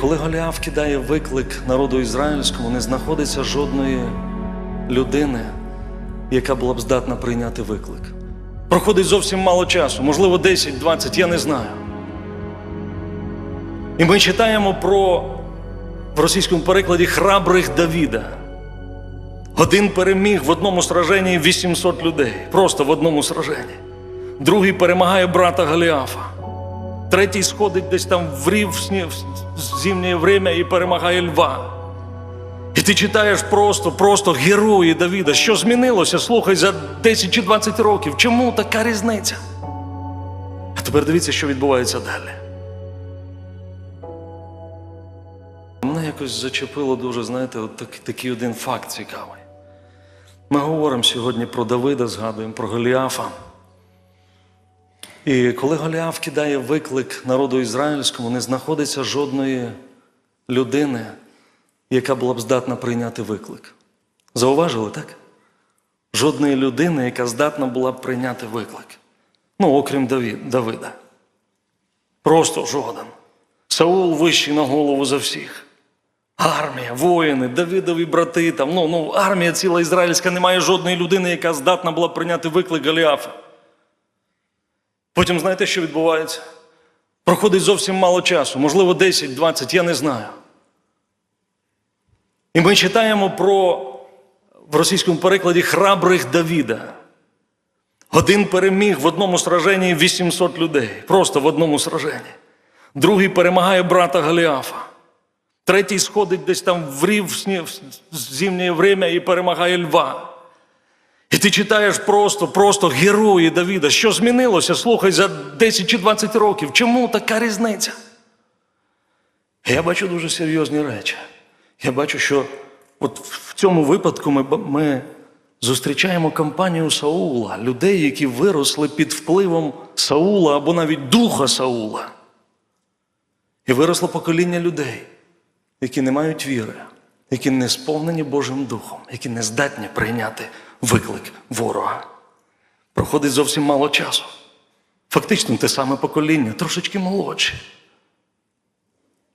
Коли Голіаф кидає виклик народу ізраїльському, не знаходиться жодної людини, яка була б здатна прийняти виклик. Проходить зовсім мало часу, можливо, 10-20, я не знаю. І ми читаємо про в російському перекладі храбрих Давіда. Один переміг в одному сраженні 800 людей, просто в одному сраженні. Другий перемагає брата Голіафа. Третій сходить десь там в рів в зимнє время і перемагає льва. І ти читаєш просто, просто герої Давіда. Що змінилося, слухай, за 10 чи 20 років. Чому така різниця? А тепер дивіться, що відбувається далі. Мене якось зачепило дуже, знаєте, от так, такий один факт цікавий. Ми говоримо сьогодні про Давида, згадуємо про Голіафа. І коли Голіаф кидає виклик народу ізраїльському, не знаходиться жодної людини, яка була б здатна прийняти виклик. Зауважили, так? Жодної людини, яка здатна була б прийняти виклик. Ну, окрім Давида. Просто жоден. Саул вищий на голову за всіх. Армія, воїни, Давидові брати, там, ну, ну, армія ціла ізраїльська, немає жодної людини, яка здатна була б прийняти виклик Голіафа. Потім знаєте, що відбувається? Проходить зовсім мало часу, можливо, 10-20, я не знаю. І ми читаємо про в російському перекладі храбрих Давіда. Один переміг в одному сраженні 800 людей, просто в одному сраженні. Другий перемагає брата Голіафа. Третій сходить десь там в рів в зимнє время і перемагає льва. І ти читаєш просто, просто герої Давіда. Що змінилося, слухай, за 10 чи 20 років. Чому така різниця? Я бачу дуже серйозні речі. Я бачу, що от в цьому випадку ми, ми зустрічаємо компанію Саула, людей, які виросли під впливом Саула або навіть духа Саула. І виросло покоління людей, які не мають віри, які не сповнені Божим Духом, які не здатні прийняти виклик ворога. Проходить зовсім мало часу. Фактично те саме покоління, трошечки молодші.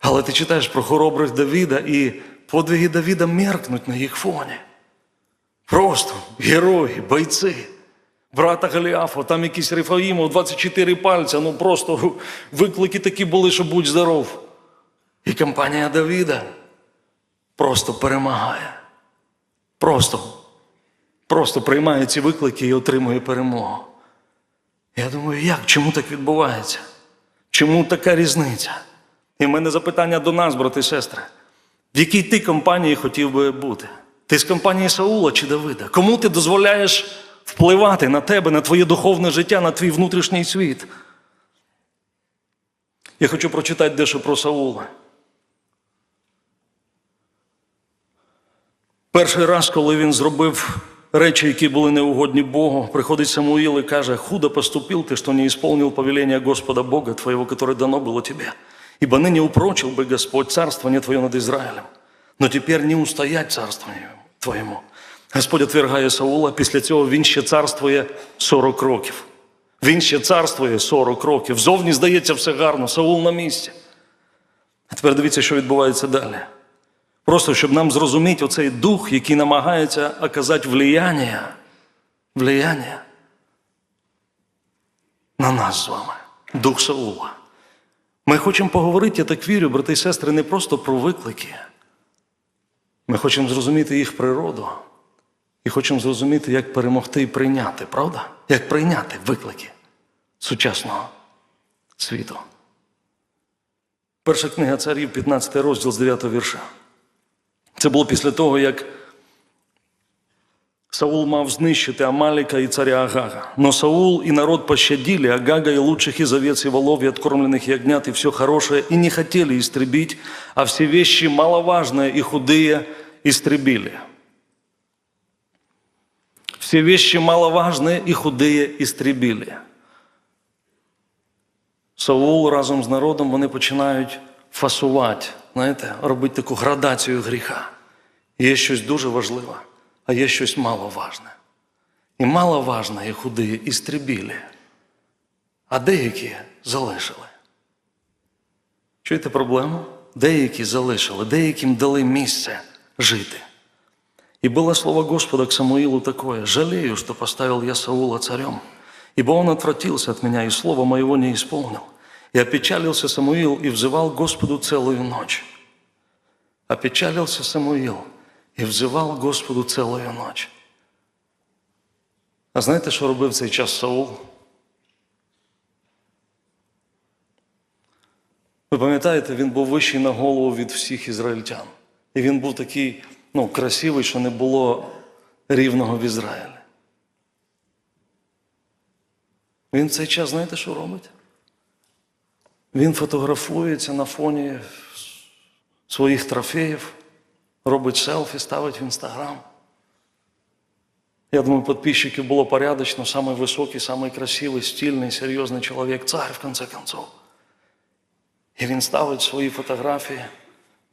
Але ти читаєш про хоробрих Давіда, і подвиги Давіда меркнуть на їх фоні. Просто герої, бойці. Брата Голіафа, там якийсь Рифаїмов, 24 пальця, ну просто виклики такі були, що будь здоров. І компанія Давіда просто перемагає. Просто, просто приймає ці виклики і отримує перемогу. Я думаю, як? Чому так відбувається? Чому така різниця? І в мене запитання до нас, брати і сестри. В якій ти компанії хотів би бути? Ти з компанії Саула чи Давида? Кому ти дозволяєш впливати на тебе, на твоє духовне життя, на твій внутрішній світ? Я хочу прочитати дещо про Саула. Перший раз, коли він зробив речі, які були неугодні Богу, приходить Самуїл і каже, «Худо поступил ты, что не исполнил повеление Господа Бога твоего, которое дано было тебе. Ибо ныне упрочил бы Господь царствование твое над Израилем, но теперь не устоять царствованию твоєму». Господь отвергає Саула, після цього він ще царствує 40 років. Він ще царствує 40 років. Зовні здається все гарно, Саул на місці. А тепер дивіться, що відбувається далі. Просто щоб нам зрозуміти оцей дух, який намагається оказати влияння, влияння на нас з вами, дух Саула. Ми хочемо поговорити, я так вірю, брати і сестри, не просто про виклики. Ми хочемо зрозуміти їх природу і хочемо зрозуміти, як перемогти і прийняти, правда? Як прийняти виклики сучасного світу. Перша книга царів, 15 розділ з 9 вірша. Це було після того, як Саул мав знищити Амаліка і царя Агага. Но Саул и народ пощадили Агага и лучших из овец и волов, и откормленных ягнят, и все хорошее, и не хотели истребить, а все вещи маловажные и худые истребили. Все вещи маловажные и худые истребили. Саул разом з народом вони починають фасувати, знаєте, робити таку градацію гріха. Є щось дуже важливе, а є щось маловажне. І маловажне, і худі, і стрібілі, а деякі залишили. Чуєте проблему? деякі залишили, деяким дали місце жити. И было слово Господа к Самуилу такое, «Жалею, что поставил я Саула царем, ибо он отвратился от меня, и слова моего не исполнил. И опечалился Самуил и взывал Господу целую ночь». Опечалился Самуил і взивав Господу цілою ночь. А знаєте, що робив цей час Саул? Ви пам'ятаєте, він був вищий на голову від всіх ізраїльтян. І він був такий ну, красивий, що не було рівного в Ізраїлі. Він в цей час, знаєте, що робить? Він фотографується на фоні своїх трофеїв, робить селфі, ставить в інстаграм. Я думаю, подписчиків було порядочно, самый высокий, самый красивий, стильний, серйозний чоловік, цар, в конце концов. І він ставить свої фотографії.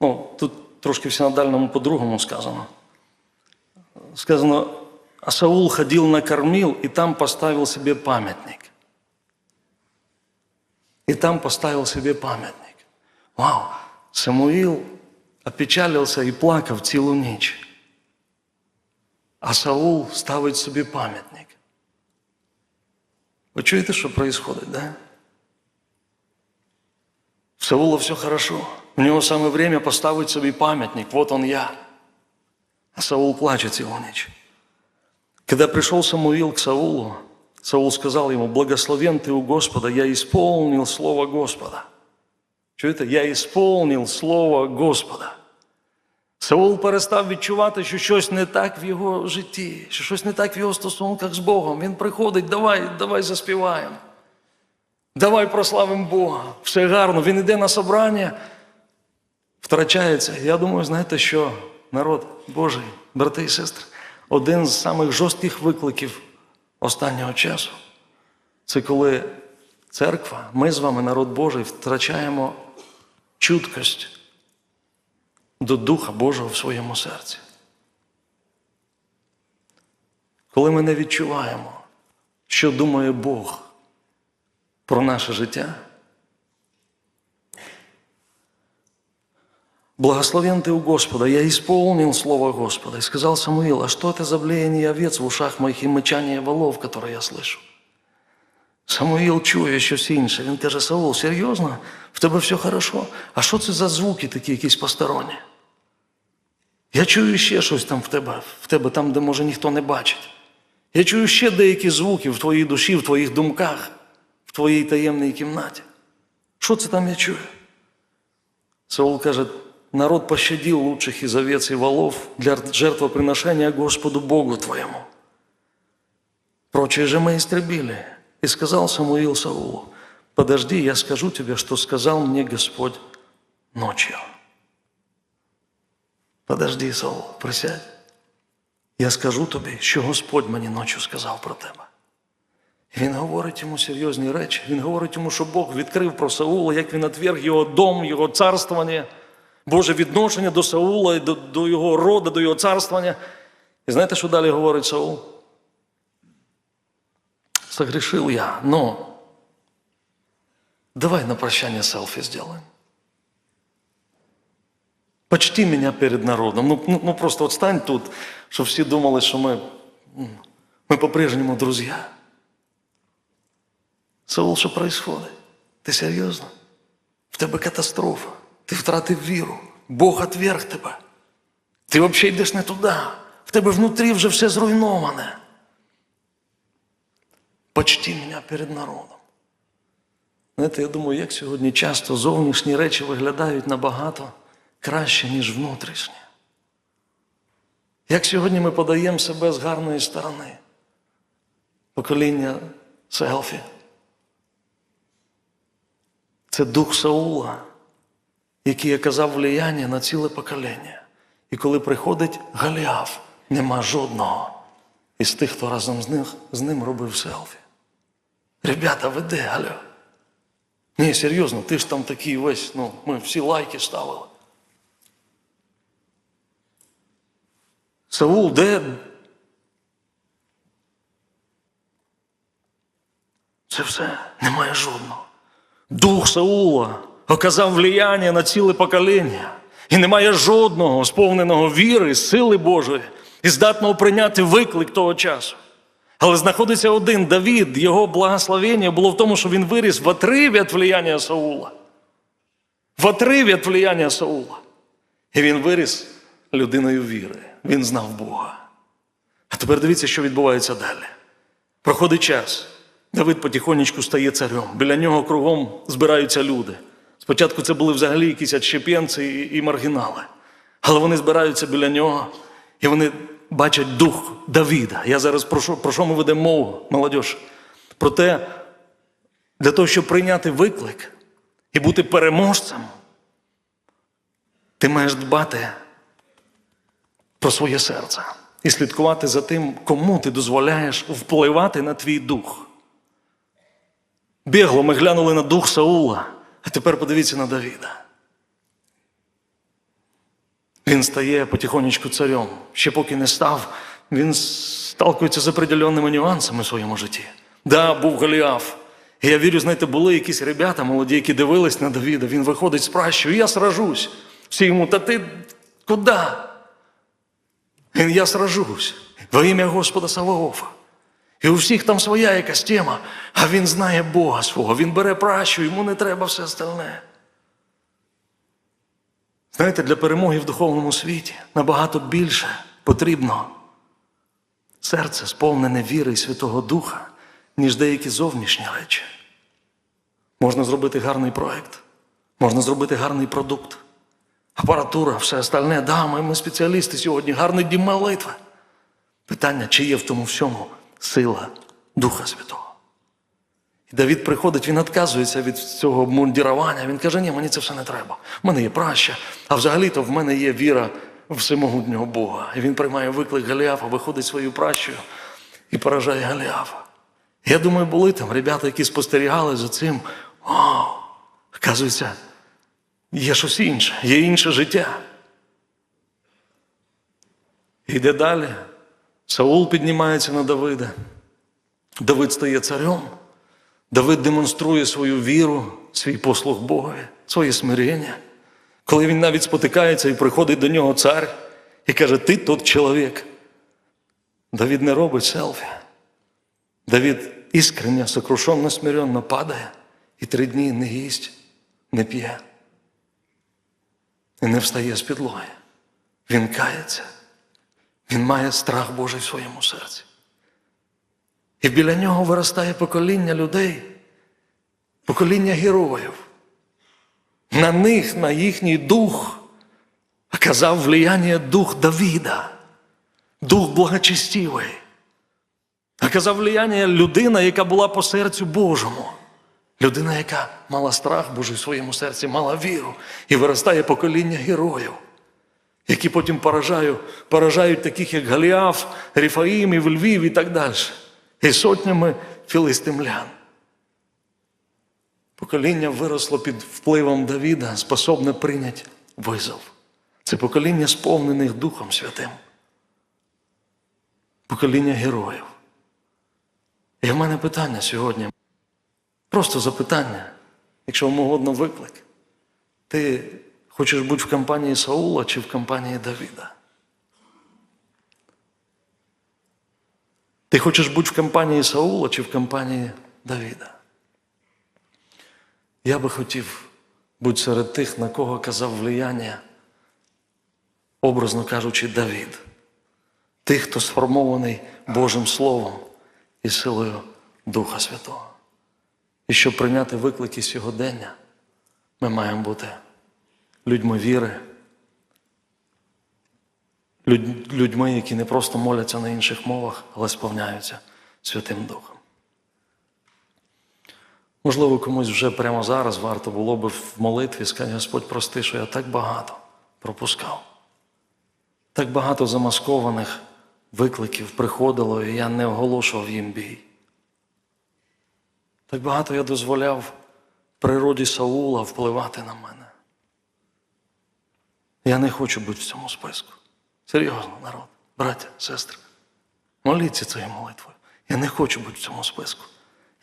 Ну, тут трошки в синодальному по-другому сказано. Сказано, а Саул ходил на кормил и там поставил себе памятник. И там поставил себе памятник. Вау! Самуил опечалился и плакав цілу ніч. А Саул ставить собі пам'ятник. Ви чуєте, що відбувається, да? В Саула все хорошо. У него самое время поставить собі памятник. Вот он я. А Саул плачет цілу ніч. Когда пришел Самуил к Саулу, Саул сказал ему, благословен ты у Господа, я исполнил слово Господа. Чуєте? Я исполнил слово Господа. Саул перестав відчувати, що щось не так в його житті, що щось не так в його стосунках з Богом. Він приходить, давай, давай заспіваємо. Давай прославимо Бога. Все гарно. Він йде на собрання, втрачається. Я думаю, знаєте, що народ Божий, брати і сестри, один з самих жорстких викликів останнього часу це коли церква, ми з вами, народ Божий, втрачаємо чуткость до Духа Божого в своєму серці. Коли ми не відчуваємо, що думає Бог про наше життя, Благословен ты у Господа, я исполнил слово Господа. И сказал Самуил, а что это за блеяние овец в ушах моих и мычание волов, которые я слышу? Самуїл чує щось інше. Він каже, Саул, серйозно? В тебе все хорошо? А що це за звуки такі якісь посторонні? Я чую ще щось там в тебе, в тебе там, де може ніхто не бачить. Я чую ще деякі звуки в твоїй душі, в твоїх думках, в твоїй таємній кімнаті. Що це там я чую? Саул каже, народ пощадил лучших из овец и волов для жертвоприношения Господу Богу твоему. Прочие же мы истребили. И сказал Самуил Саулу, подожди, я скажу тебе, что сказал мне Господь ночью. Подожди, Саул, присядь. Я скажу тобі, що Господь мені ночі сказав про тебе. І він говорить йому серйозні речі. Він говорить йому, що Бог відкрив про Саула, як він отверг його дом, його царствування, Боже відношення до Саула, до, до його роду, до його царствування. І знаєте, що далі говорить Саул? Согрешил я, но давай на прощание селфи сделаем. Почти меня перед народом. Ну, ну, ну просто вот стань тут, щоб всі думали, що ми, м, ми по-прежнему друзья. Саул, що происходит? Ти серйозно? В тебе катастрофа. Ти втратив віру. Бог отверг тебе. Ти взагалі йдеш не туди. В тебе внутрі вже все зруйноване. Почти мене перед народом. Знаєте, я думаю, як сьогодні часто зовнішні речі виглядають набагато краще, ніж внутрішні. Як сьогодні ми подаємо себе з гарної сторони. Покоління селфі. Це дух Саула, який оказав влияння на ціле покоління. І коли приходить Галіаф, нема жодного із тих, хто разом з ним, з ним робив селфі. Ребята, ви де, Галю? Ні, серйозно, ти ж там такий весь, ну, ми всі лайки ставили. Саул, де? Це все, немає жодного. Дух Саула оказав влияння на ціле покоління. І немає жодного сповненого віри, сили Божої і здатного прийняти виклик того часу. Але знаходиться один Давід, його благословення було в тому, що він виріс в отриві від влияння Саула. В отриві від влияння Саула. І він виріс людиною віри. Він знав Бога. А тепер дивіться, що відбувається далі. Проходить час. Давид потихонечку стає царем. Біля нього кругом збираються люди. Спочатку це були взагалі якісь отщепенці і, і маргінали. Але вони збираються біля нього, і вони бачать дух Давіда. Я зараз про що, про що ми ведемо мову, молодь? Про те, для того, щоб прийняти виклик і бути переможцем, ти маєш дбати про своє серце і слідкувати за тим, кому ти дозволяєш впливати на твій дух. Бігло ми глянули на дух Саула, а тепер подивіться на Давіда. Він стає потихонечку царем. Ще поки не став, він сталкується з определенними нюансами в своєму житті. Да, був Голіаф. Я вірю, знаєте, були якісь ребята молоді, які дивились на Давіда. Він виходить з пращою, я сражусь. Всі йому, та ти куди? Він, я сражусь во ім'я Господа Саваофа. І у всіх там своя якась тема, а він знає Бога свого, він бере пращу, йому не треба все остальне. Знаєте, для перемоги в духовному світі набагато більше потрібно серце сповнене віри і Святого Духа, ніж деякі зовнішні речі. Можна зробити гарний проєкт, можна зробити гарний продукт, апаратура, все остальне. Да, ми, ми спеціалісти сьогодні, гарний дім молитви. Питання, чи є в тому всьому сила Духа Святого. І Давід приходить, він відказується від цього обмундірування. Він каже, ні, мені це все не треба. В мене є праща, а взагалі-то в мене є віра в всемогутнього Бога. І він приймає виклик Голіафа, виходить своєю пращою і поражає Голіафа. Я думаю, були там ребята, які спостерігали за цим. Вау! Оказується, є щось інше, є інше життя. Іде далі. Саул піднімається на Давида. Давид стає царем. Давид демонструє свою віру, свій послуг Богові, своє смирення. Коли він навіть спотикається і приходить до нього цар і каже, ти тот чоловік. Давид не робить селфі. Давид іскренне, сокрушенно, смиренно падає і три дні не їсть, не п'є. І не встає з підлоги. Він кається. Він має страх Божий в своєму серці. І біля нього виростає покоління людей, покоління героїв. На них, на їхній дух оказав влияння дух Давіда, дух благочестивий. Оказав влияння людина, яка була по серцю Божому. Людина, яка мала страх Божий в своєму серці, мала віру. І виростає покоління героїв які потім поражають, поражають таких, як Галіаф, Ріфаїмів, Львів і так далі. І сотнями філистимлян. Покоління виросло під впливом Давіда, способне прийняти визов. Це покоління сповнених Духом Святим. Покоління героїв. І в мене питання сьогодні. Просто запитання, якщо вам угодно виклик. Ти Хочеш бути в компанії Саула чи в компанії Давіда? Ти хочеш бути в компанії Саула чи в компанії Давіда? Я би хотів бути серед тих, на кого казав влияння, образно кажучи, Давід. Тих, хто сформований Божим Словом і силою Духа Святого. І щоб прийняти виклики сьогодення, ми маємо бути людьми віри, людьми, які не просто моляться на інших мовах, але сповняються Святим Духом. Можливо, комусь вже прямо зараз варто було би в молитві сказати, Господь, прости, що я так багато пропускав. Так багато замаскованих викликів приходило, і я не оголошував їм бій. Так багато я дозволяв природі Саула впливати на мене. Я не хочу бути в цьому списку. Серйозно, народ, браття, сестри. Моліться цією молитвою. Я не хочу бути в цьому списку.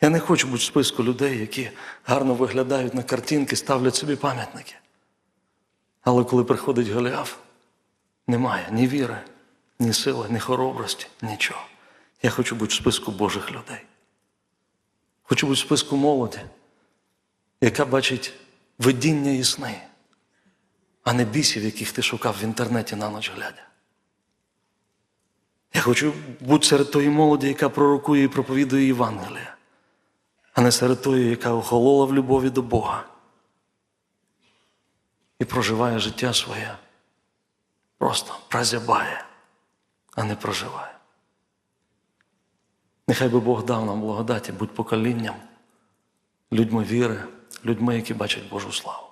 Я не хочу бути в списку людей, які гарно виглядають на картинки, ставлять собі пам'ятники. Але коли приходить Голіаф, немає ні віри, ні сили, ні хоробрості, нічого. Я хочу бути в списку Божих людей. Хочу бути в списку молоді, яка бачить видіння і сни, а не бісів, яких ти шукав в інтернеті на ніч глядя. Я хочу бути серед тої молоді, яка пророкує і проповідує Євангелія, а не серед тої, яка охолола в любові до Бога і проживає життя своє. Просто прозябає, а не проживає. Нехай би Бог дав нам благодаті, будь поколінням, людьми віри, людьми, які бачать Божу славу.